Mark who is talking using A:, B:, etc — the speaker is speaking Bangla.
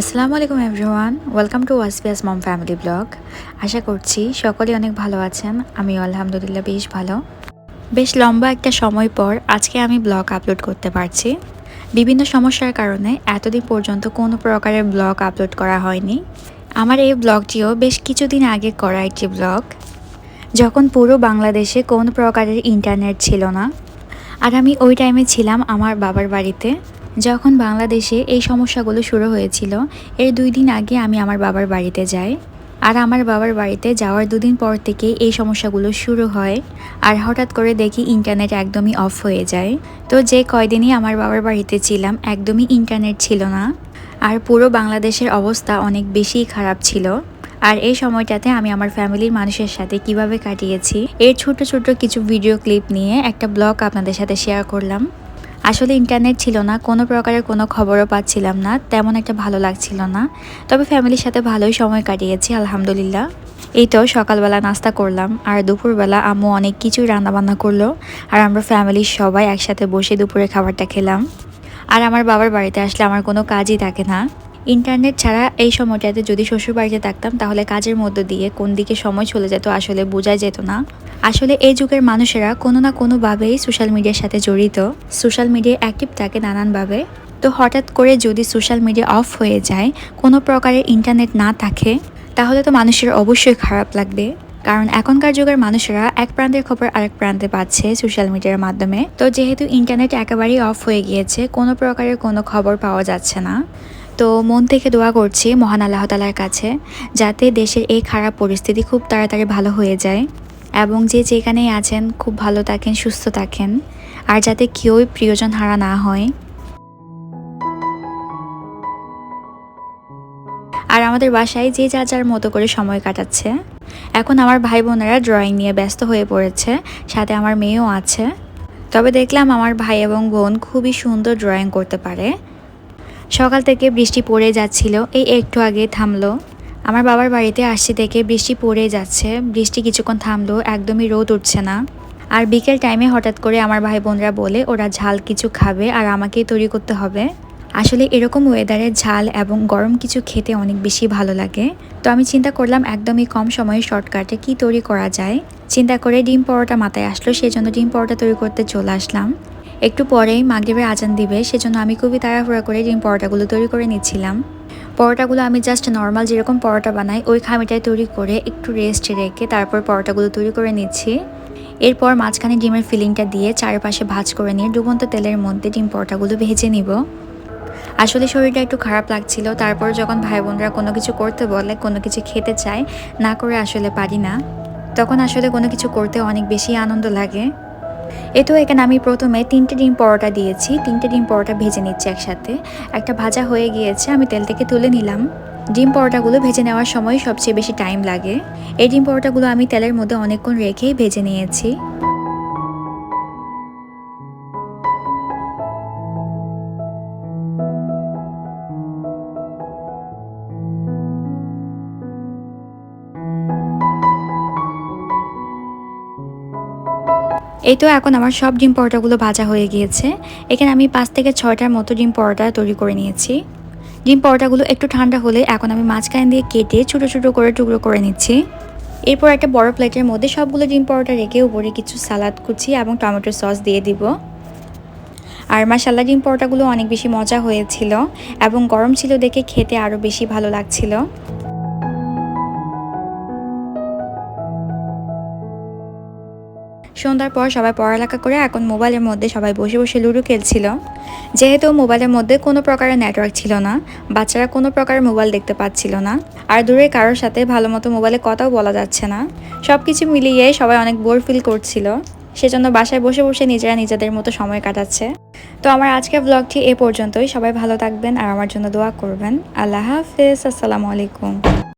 A: আসসালামু আলাইকুম এভরিওয়ান, ওয়েলকাম টু ওয়াসপিয়াস মম ফ্যামিলি ব্লগ। আশা করছি সকলে অনেক ভালো আছেন আমি আলহামদুলিল্লাহ বেশ ভালো। বেশ লম্বা একটা সময় পর আজকে আমি ব্লগ আপলোড করতে পারছি। বিভিন্ন সমস্যার কারণে এতদিন পর্যন্ত কোনো প্রকারের ব্লগ আপলোড করা হয়নি। আমার এই ব্লগটিও বেশ কিছুদিন আগে করা একটি ব্লগ। যখন পুরো বাংলাদেশে কোনো প্রকারের ইন্টারনেট ছিল না, আর আমি ওই টাইমে ছিলাম আমার বাবার বাড়িতে যখন বাংলাদেশে এই সমস্যাগুলো শুরু হয়েছিল, এর দুই দিন আগে আমি আমার বাবার বাড়িতে যাই। আর আমার বাবার বাড়িতে যাওয়ার দুদিন পর থেকে এই সমস্যাগুলো শুরু হয়। আর হঠাৎ করে দেখি ইন্টারনেট একদমই অফ হয়ে যায়। তো যে কয়দিনই আমার বাবার বাড়িতে ছিলাম, একদমই ইন্টারনেট ছিল না। আর পুরো বাংলাদেশের অবস্থা অনেক বেশি খারাপ ছিল। আর এই সময়টাতে আমি আমার ফ্যামিলির মানুষের সাথে কীভাবে কাটিয়েছি, এর ছোট ছোট কিছু ভিডিও ক্লিপ নিয়ে একটা ব্লগ আপনাদের সাথে শেয়ার করলাম। আসলে ইন্টারনেট ছিল না, কোনো প্রকারের কোনো খবরও পাচ্ছিলাম না, তেমন একটা ভালো লাগছিল না। তবে ফ্যামিলির সাথে ভালোই সময় কাটিয়েছি, আলহামদুলিল্লাহ। এই তো সকালবেলা নাস্তা করলাম, আর দুপুরবেলা আম্মু অনেক কিছুই রান্নাবান্না করল, আর আমরা ফ্যামিলির সবাই একসাথে বসে দুপুরে খাবারটা খেলাম। আর আমার বাবার বাড়িতে আসলে আমার কোনো কাজই থাকে না। ইন্টারনেট ছাড়া এই সময়টাতে যদি শ্বশুর বাড়িতে থাকতাম, তাহলে কাজের মধ্য দিয়ে কোন দিকে সময় চলে যেত আসলে বোঝা যেত না। আসলে এই যুগের মানুষেরা কোনো না কোনোভাবেই সোশ্যাল মিডিয়ার সাথে জড়িত। সোশ্যাল মিডিয়ায় অ্যাক্টিভ থাকে নানানভাবে। তো হঠাৎ করে যদি সোশ্যাল মিডিয়া অফ হয়ে যায়, কোনো প্রকারের ইন্টারনেট না থাকে, তাহলে তো মানুষের অবশ্যই খারাপ লাগবে। কারণ এখনকার যুগের মানুষেরা এক প্রান্তের খবর আরেক প্রান্তে পাচ্ছে সোশ্যাল মিডিয়ার মাধ্যমে। তো যেহেতু ইন্টারনেট একেবারেই অফ হয়ে গিয়েছে, কোনো প্রকারের কোনো খবর পাওয়া যাচ্ছে না। তো মন থেকে দোয়া করছি মহান আল্লাহ তালার কাছে, যাতে দেশের এই খারাপ পরিস্থিতি খুব তাড়াতাড়ি ভালো হয়ে যায় এবং যে যেখানেই আছেন খুব ভালো থাকেন, সুস্থ থাকেন, আর যাতে কেউই প্রিয়জন হারা না হয়। আর আমাদের বাসায় যে যা যার মতো করে সময় কাটাচ্ছে। এখন আমার ভাই বোনেরা ড্রয়িং নিয়ে ব্যস্ত হয়ে পড়েছে, সাথে আমার মেয়েও আছে। তবে দেখলাম আমার ভাই এবং বোন খুবই সুন্দর ড্রয়িং করতে পারে। সকাল থেকে বৃষ্টি পড়ে যাচ্ছিল, এই একটু আগে থামলো। আমার বাবার বাড়িতে আসছি থেকে বৃষ্টি পড়ে যাচ্ছে, বৃষ্টি কিছুক্ষণ থামলো, একদমই রোদ উঠছে না। আর বিকেল টাইমে হঠাৎ করে আমার ভাই বোনরা বলে, ওরা ঝাল কিছু খাবে আর আমাকেই তৈরি করতে হবে। আসলে এরকম ওয়েদারে ঝাল এবং গরম কিছু খেতে অনেক বেশি ভালো লাগে। তো আমি চিন্তা করলাম, একদমই কম সময়ে শর্টকাটে কি তৈরি করা যায়? চিন্তা করে ডিম পরোটা মাথায় আসলো সেই জন্য ডিম পরোটা তৈরি করতে চলে আসলাম। একটু পরেই মাগরীবের আজান দিবে, সেজন্য আমি খুবই তাড়াহুড়া করে ডিম পরোটাগুলো তৈরি করে নিচ্ছিলাম। পরোটাগুলো আমি জাস্ট নর্মাল যেরকম পরোটা বানাই, ওই খামিটাই তৈরি করে একটু রেস্ট রেখে তারপর পরোটাগুলো তৈরি করে নিচ্ছি। এরপর মাঝখানে ডিমের ফিলিংটা দিয়ে চারপাশে ভাজ করে নিয়ে ডুবন্ত তেলের মধ্যে ডিম পরোটাগুলো ভেজে নিব। আসলে শরীরটা একটু খারাপ লাগছিল, তারপর যখন ভাই বোনরা কোনো কিছু করতে বলে, কোনো কিছু খেতে চায়, না করে আসলে পারি না। তখন আসলে কোনো কিছু করতে অনেক বেশি আনন্দ লাগে। এ তো এখানে আমি প্রথমে তিনটে ডিম পরোটা দিয়েছি, তিনটে ডিম পরোটা ভেজে নিচ্ছি একসাথে। একটা ভাজা হয়ে গিয়েছে, আমি তেল থেকে তুলে নিলাম। ডিম পরোটাগুলো ভেজে নেওয়ার সময় সবচেয়ে বেশি টাইম লাগে। এই ডিম পরোটাগুলো আমি তেলের মধ্যে অনেকক্ষণ রেখেই ভেজে নিয়েছি। এই তো এখন আমার সব ডিম পরোটাগুলো ভাজা হয়ে গিয়েছে। এখানে আমি পাঁচ থেকে ছয়টার মতো ডিম পরোটা তৈরি করে নিয়েছি। ডিম পরোটাগুলো একটু ঠান্ডা হলে এখন আমি মাঝখান দিয়ে কেটে ছোটো ছোটো করে টুকরো করে নিচ্ছি। এরপর একটা বড় প্লেটের মধ্যে সবগুলো ডিম পরোটা রেখে উপরে কিছু সালাদ কুচি এবং টমেটো সস দিয়ে দিব। আর মাসাল্লা ডিম পরোটাগুলো অনেক বেশি মজা হয়েছিল এবং গরম ছিল দেখে খেতে আরও বেশি ভালো লাগছিল। সন্ধ্যার পর সবাই পড়ালেখা করে এখন মোবাইলের মধ্যে সবাই বসে বসে লুডো খেলছিল। যেহেতু মোবাইলের মধ্যে কোনো প্রকারের নেটওয়ার্ক ছিল না, বাচ্চারা কোনো প্রকারের মোবাইল দেখতে পাচ্ছিল না, আর দূরে কারোর সাথে ভালো মতো মোবাইলে কথাও বলা যাচ্ছে না। সব কিছু মিলিয়ে সবাই অনেক বোর ফিল করছিল। সেজন্য বাসায় বসে বসে নিজেরা নিজেদের মতো সময় কাটাচ্ছে। তো আমার আজকের ব্লগটি এ পর্যন্তই। সবাই ভালো থাকবেন আর আমার জন্য দোয়া করবেন। আল্লাহ হাফেজ। আসসালামু আলাইকুম।